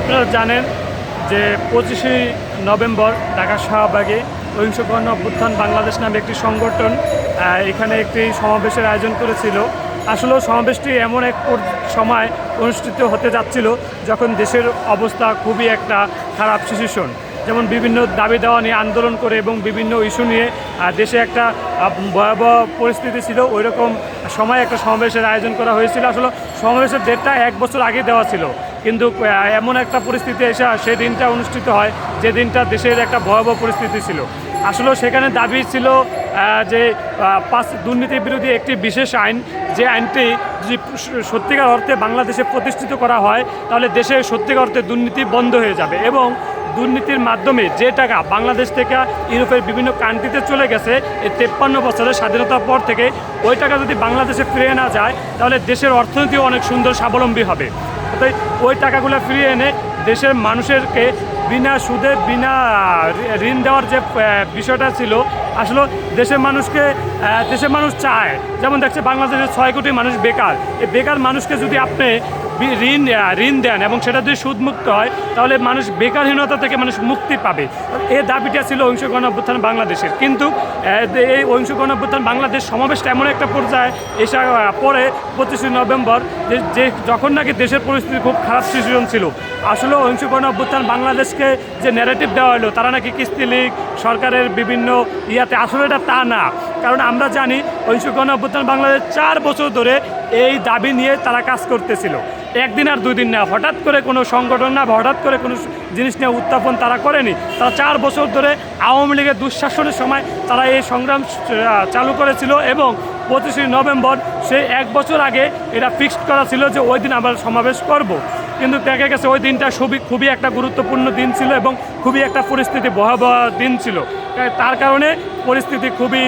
আপনারা জানেন যে পঁচিশে নভেম্বর ঢাকা শাহবাগে অহিংস গণ অভ্যুত্থান বাংলাদেশ নামে একটি সংগঠন এখানে একটি সমাবেশের আয়োজন করেছিল। আসলে সমাবেশটি এমন এক সময় অনুষ্ঠিত হতে যাচ্ছিল যখন দেশের অবস্থা খুবই একটা খারাপ সিচুয়েশন যেমন বিভিন্ন দাবি দেওয়া নিয়ে আন্দোলন করে এবং বিভিন্ন ইস্যু নিয়ে দেশে একটা ভয়াবহ পরিস্থিতি ছিল। ওই রকম সময় একটা সমাবেশের আয়োজন করা হয়েছিল। আসলে সমাবেশের ডেটটা এক বছর আগে দেওয়া ছিল। কিন্তু এমন একটা পরিস্থিতি এসে সেই দিনটা অনুষ্ঠিত হয়, যে দিনটা দেশের একটা ভয়াবহ পরিস্থিতি ছিল। আসলে সেখানে দাবি ছিল যে পাঁচ দুর্নীতি বিরোধী একটি বিশেষ আইন, যে আইনটি যদি সত্যিকার অর্থে বাংলাদেশে প্রতিষ্ঠিত করা হয়, তাহলে দেশে সত্যিকার অর্থে দুর্নীতি বন্ধ হয়ে যাবে এবং দুর্নীতির মাধ্যমে যে টাকা বাংলাদেশ থেকে ইউরোপের বিভিন্ন কান্ট্রিতে চলে গেছে এই তেপ্পান্ন বছরের স্বাধীনতার পর থেকে, ওই টাকা যদি বাংলাদেশে ফিরে না যায়, তাহলে দেশের অর্থনীতিও অনেক সুন্দর স্বাবলম্বী হবে। তাই ওই টাকাগুলো ফিরিয়ে এনে দেশের মানুষেরকে বিনা সুদে, বিনা ঋণ দেওয়ার যে বিষয়টা ছিল, আসলে দেশের মানুষকে দেশের মানুষ চায়। যেমন দেখছে বাংলাদেশের ছয় কোটি মানুষ বেকার। এই বেকার মানুষকে যদি আপনি ঋণ ঋণ দেন এবং সেটা যদি সুদমুক্ত হয়, তাহলে মানুষ বেকারহীনতা থেকে মানুষ মুক্তি পাবে। এই দাবিটা ছিল অহিংস গণ অভ্যুত্থান বাংলাদেশের। কিন্তু এই অহিংস গণ অভ্যুত্থান বাংলাদেশ সমাবেশটা এমন একটা পর্যায়ে এসে পরে পঁচিশে নভেম্বর, যে যখন নাকি দেশের পরিস্থিতি খুব খারাপ সিচুয়েশন ছিল আসলে অহিংস গণ অভ্যুত্থান বাংলাদেশকে যে ন্যারেটিভ দেওয়া হলো, তারা নাকি কিস্তি লীগ, সরকারের বিভিন্ন ইয়াতে, আসলে এটা তা না। কারণ আমরা জানি অহিংস গণ অভ্যুত্থান বাংলাদেশ চার বছর ধরে এই দাবি নিয়ে তারা কাজ করতেছিল। একদিন আর দুই দিন না, হঠাৎ করে কোনো সংগঠন না হঠাৎ করে কোনো জিনিস নিয়ে উত্থাপন তারা করেনি তারা চার বছর ধরে আওয়ামী লীগের দুঃশাসনের সময় তারা এই সংগ্রাম চালু করেছিল এবং পঁচিশে নভেম্বর সেই এক বছর আগে এটা ফিক্সড করা ছিল যে ওই দিন আমরা সমাবেশ করব। কিন্তু দেখা গেছে ওই দিনটা খুবই খুবই একটা গুরুত্বপূর্ণ দিন ছিল এবং খুবই একটা পরিস্থিতি ভয়াবহ দিন ছিল তার কারণে পরিস্থিতি খুবই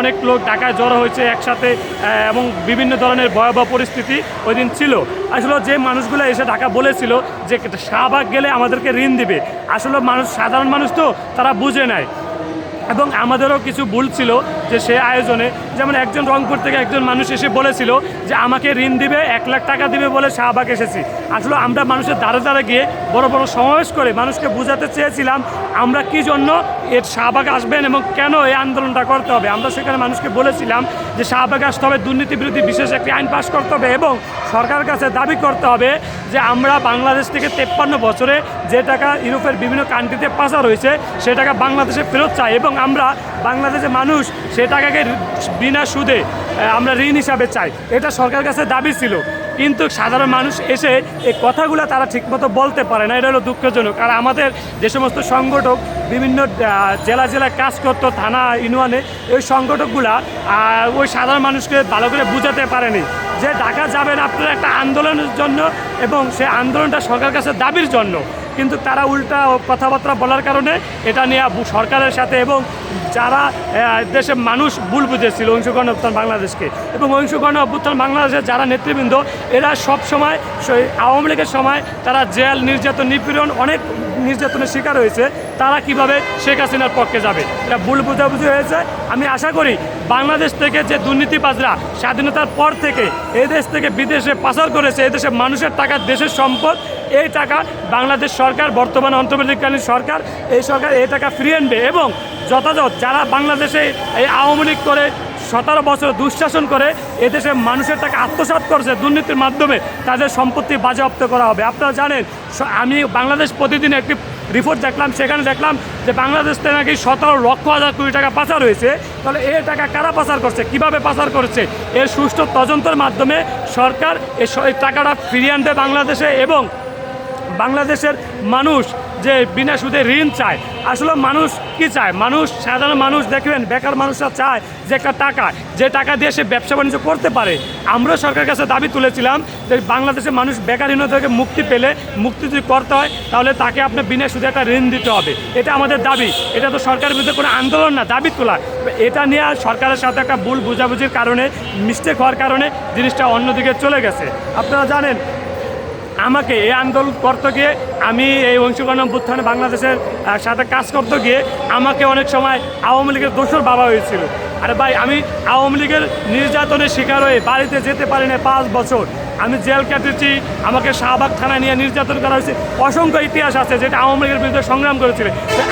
অনেক লোক ঢাকায় জড়ো হয়েছে একসাথে এবং বিভিন্ন ধরনের ভয়াবহ পরিস্থিতি ওই দিন ছিল। আসলে যে মানুষগুলো এসে ঢাকা বলেছিল যে শাহবাগ গেলে আমাদেরকে ঋণ দিবে, আসলে মানুষ, সাধারণ মানুষ তো, তারা বুঝে নেয়। এবং আমাদেরও কিছু ভুল ছিল যে সে আয়োজনে। যেমন একজন রংপুর থেকে একজন মানুষ এসে বলেছিল যে আমাকে ঋণ দিবে, এক লাখ টাকা দিবে বলে শাহবাগ এসেছি। আসলে আমরা মানুষের দ্বারে দ্বারে গিয়ে বড় বড় সমাবেশ করে মানুষকে বোঝাতে চেয়েছিলাম, আমরা কি জন্য এর শাহবাগ আসবেন এবং কেন এই আন্দোলনটা করতে হবে? আমরা সেখানে মানুষকে বলেছিলাম যে শাহবাগ আসতে হবে, দুর্নীতি বিরোধী বিশেষ একটি আইন পাশ করতে হবে এবং সরকারের কাছে দাবি করতে হবে যে আমরা বাংলাদেশ থেকে তেপ্পান্ন বছরে যে টাকা ইউরোপের বিভিন্ন কান্ট্রিতে পাচার হয়েছে, সে টাকা বাংলাদেশে ফেরত চাই এবং আমরা বাংলাদেশের মানুষ সে টাকাকে বিনা সুদে আমরা ঋণ হিসাবে চাই। এটা সরকারের কাছে দাবি ছিল। কিন্তু সাধারণ মানুষ এসে এই কথাগুলো তারা ঠিকমতো বলতে পারে না। এটা হলো দুঃখজনক। আর আমাদের যে সমস্ত সংগঠক, বিভিন্ন জেলা জেলায় কাজ করতো থানা, ইউনিয়নে, ওই সংগঠকগুলা ওই সাধারণ মানুষকে ভালো করে বুঝাতে পারেনি যে ঢাকা যাবেন আপনারা একটা আন্দোলনের জন্য এবং সেই আন্দোলনটা সরকারের কাছে দাবির জন্য। কিন্তু তারা উল্টা কথাবার্তা বলার কারণে এটা নিয়ে সরকারের সাথে এবং যারা দেশের মানুষ ভুল বুঝেছিল অংশগ্রহণ অভ্যুত্থান বাংলাদেশকে। এবং অংশগ্রহণ অভ্যুত্থান বাংলাদেশের যারা নেতৃবৃন্দ, এরা সব সময় আওয়ামী লীগের সময় তারা জেল, নির্যাতন, নিপীড়ন অনেক নির্যাতনের শিকার হয়েছে, তারা কীভাবে শেখ হাসিনার পক্ষে যাবে? এটা ভুল বোঝাবুঝি হয়েছে। আমি আশা করি বাংলাদেশ থেকে যে দুর্নীতিবাজরা স্বাধীনতার পর থেকে এই দেশ থেকে বিদেশে পাচার করেছে এই দেশের মানুষের টাকা, দেশের সম্পদ, এই টাকা বাংলাদেশ সরকার, বর্তমান অন্তর্বর্তীকালীন সরকার, এই সরকার এই টাকা ফিরিয়ে আনবে এবং যথাযথ যারা বাংলাদেশে এই আওয়ামী লীগ করে সতেরো বছর দুঃশাসন করে এদেশের মানুষের টাকা আত্মসাৎ করছে দুর্নীতির মাধ্যমে তাদের সম্পত্তি বাজেয়াপ্ত করা হবে। আপনারা জানেন আমি বাংলাদেশ প্রতিদিন একটি রিপোর্ট দেখলাম, সেখানে দেখলাম যে বাংলাদেশ নাকি সতেরো লক্ষ হাজার কোটি টাকা পাচার হয়েছে। তাহলে এ টাকা কারা পাচার করছে, কীভাবে পাচার করছে? এর সুষ্ঠু তদন্তের মাধ্যমে সরকার এই টাকাটা ফিরিয়ে আনবে বাংলাদেশে এবং বাংলাদেশের মানুষ যে বিনা সুদে ঋণ চায়। আসলে মানুষ কি চায়? মানুষ, সাধারণ মানুষ দেখবেন, বেকার মানুষরা চায় যে একটা টাকা, যে টাকা দিয়ে সে ব্যবসা বাণিজ্য করতে পারে। আমরা সরকারের কাছে দাবি তুলেছিলাম যে বাংলাদেশের মানুষ বেকারহীনতা থেকে মুক্তি পেলে, মুক্তি যদি করতে হয়, তাহলে তাকে আপনার বিনা সুদে একটা ঋণ দিতে হবে। এটা আমাদের দাবি। এটা তো সরকারের বিরুদ্ধে কোনো আন্দোলন না, দাবি তোলা। এটা নিয়ে আর সরকারের সাথে একটা ভুল বোঝাবুঝির কারণে মিস্টেক হওয়ার কারণে জিনিসটা অন্যদিকে চলে গেছে। আপনারা জানেন আমাকে এই আন্দোলন করতে গিয়ে আমি এই অংশগ্রহণ অভ্যুত্থানে বাংলাদেশের সাথে কাজ করতে গিয়ে আমাকে অনেক সময় আওয়ামী লীগের দোষর বাবা হয়েছিল। আরে ভাই, আমি আওয়ামী লীগের নির্যাতনের শিকার হয়ে বাড়িতে যেতে পারি না পাঁচ বছর। আমি জেল কেটেছি, আমাকে শাহবাগ থানায় নিয়ে নির্যাতন করা হয়েছে। অসংখ্য ইতিহাস আছে যেটা আওয়ামী লীগের বিরুদ্ধে সংগ্রাম করেছিল।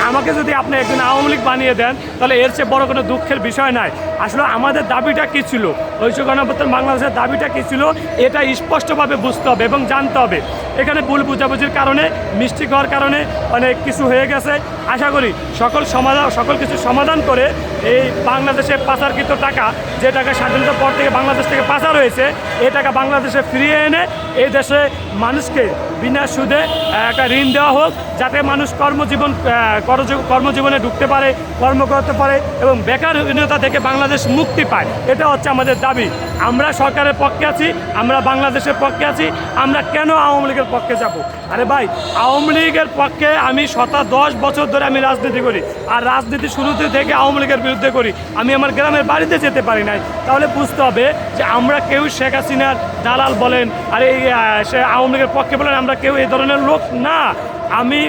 আমাকে যদি আপনি একজন আওয়ামী লীগ বানিয়ে দেন, তাহলে এর চেয়ে বড় কোনো দুঃখের বিষয় নাই। আসলে আমাদের দাবিটা কী ছিল? ঐশ্ব গণপত্তন বাংলাদেশের দাবিটা কী ছিল? এটা স্পষ্টভাবে বুঝতে হবে এবং জানতে হবে। এখানে ভুল বুঝাবুঝির কারণে, মিষ্টি হওয়ার কারণে অনেক কিছু হয়ে গেছে। আশা করি সকল সমাধান সকল কিছু সমাধান করে এই বাংলাদেশে পাচারকৃত টাকা, যে টাকা স্বাধীনতার পর থেকে বাংলাদেশ থেকে পাচার হয়েছে, এ টাকা বাংলাদেশে ফিরিয়ে এনে এই দেশে মানুষকে বিনা সুদে একটা ঋণ দেওয়া হোক, যাতে মানুষ কর্মজীবন কর্মজীবনে ঢুকতে পারে, কর্ম করতে পারে এবং বেকারহীনতা থেকে বাংলাদেশ মুক্তি পায়। এটা হচ্ছে আমাদের দাবি। আমরা সরকারের পক্ষে আছি, আমরা বাংলাদেশের পক্ষে আছি, আমরা কেন আওয়ামী লীগের পক্ষে যাব? আরে ভাই, আওয়ামী লীগের পক্ষে আমি শতা, দশ বছর ধরে আমি রাজনীতি করি আর রাজনীতি শুরুতে থেকে আওয়ামী লীগের বিরুদ্ধে করি। আমি আমার গ্রামের বাড়িতে যেতে পারি নাই। তাহলে বুঝতে হবে যে আমরা কেউ শেখ হাসিনার দালাল বলেন, আর, এই সে আওয়ামী লীগের পক্ষে বলেন, আমরা কেউ এই ধরনের লোক না। আমি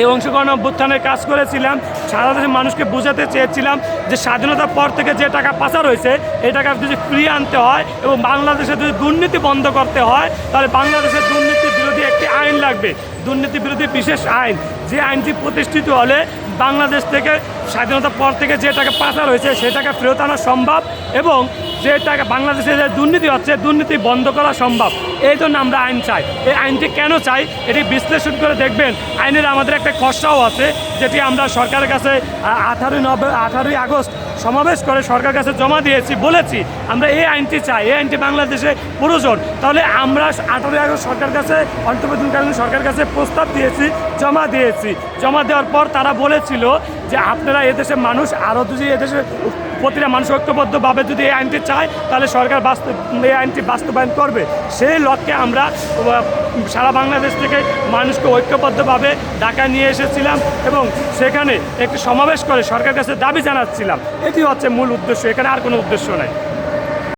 এই অংশগ্রহণ অভ্যুত্থানের কাজ করেছিলাম, সারা দেশের মানুষকে বোঝাতে চেয়েছিলাম যে স্বাধীনতার পর থেকে যে টাকা পাচার হয়েছে, এই টাকা যদি ফ্রি আনতে হয় এবং বাংলাদেশে যদি দুর্নীতি বন্ধ করতে হয়, তাহলে বাংলাদেশের দুর্নীতি বিরোধী একটি আইন লাগবে। দুর্নীতি বিরোধী বিশেষ আইন। যে আইনটি প্রতিষ্ঠিত হলে বাংলাদেশ থেকে স্বাধীনতার পর থেকে যে টাকা পাচার হয়েছে সে টাকা ফেরত আনা সম্ভব এবং যে টাকা বাংলাদেশে যে দুর্নীতি হচ্ছে, দুর্নীতি বন্ধ করা সম্ভব। এই জন্য আমরা আইন চাই। এই আইনটি কেন চাই, এটি বিশ্লেষণ করে দেখবেন। আইনের আমাদের একটা খসড়াও আছে, যেটি আমরা সরকারের কাছে আঠারোই নভে আঠারোই আগস্ট সমাবেশ করে সরকারের কাছে জমা দিয়েছি, বলেছি, আমরা এই আইনটি চাই। এই আইনটি বাংলাদেশে প্রয়োজন। তাহলে আমরা আঠারোই আগস্ট সরকার কাছে, অন্তর্বর্তীকালীন সরকারের কাছে প্রস্তাব দিয়েছি, জমা দিয়েছি। জমা দেওয়ার পর তারা বলেছিল যে, আপনারা এদেশের মানুষ, আরও যদি এদেশে প্রতিটা মানুষ ঐক্যবদ্ধভাবে যদি এই আইনটি চায়, তাহলে সরকার বাস্তব, এই আইনটি বাস্তবায়ন করবে। সেই লক্ষ্যে আমরা সারা বাংলাদেশ থেকে মানুষকে ঐক্যবদ্ধভাবে ঢাকা নিয়ে এসেছিলাম এবং সেখানে একটি সমাবেশ করে সরকারের কাছে দাবি জানাচ্ছিলাম। এটি হচ্ছে মূল উদ্দেশ্য, এখানে আর কোনো উদ্দেশ্য নাই।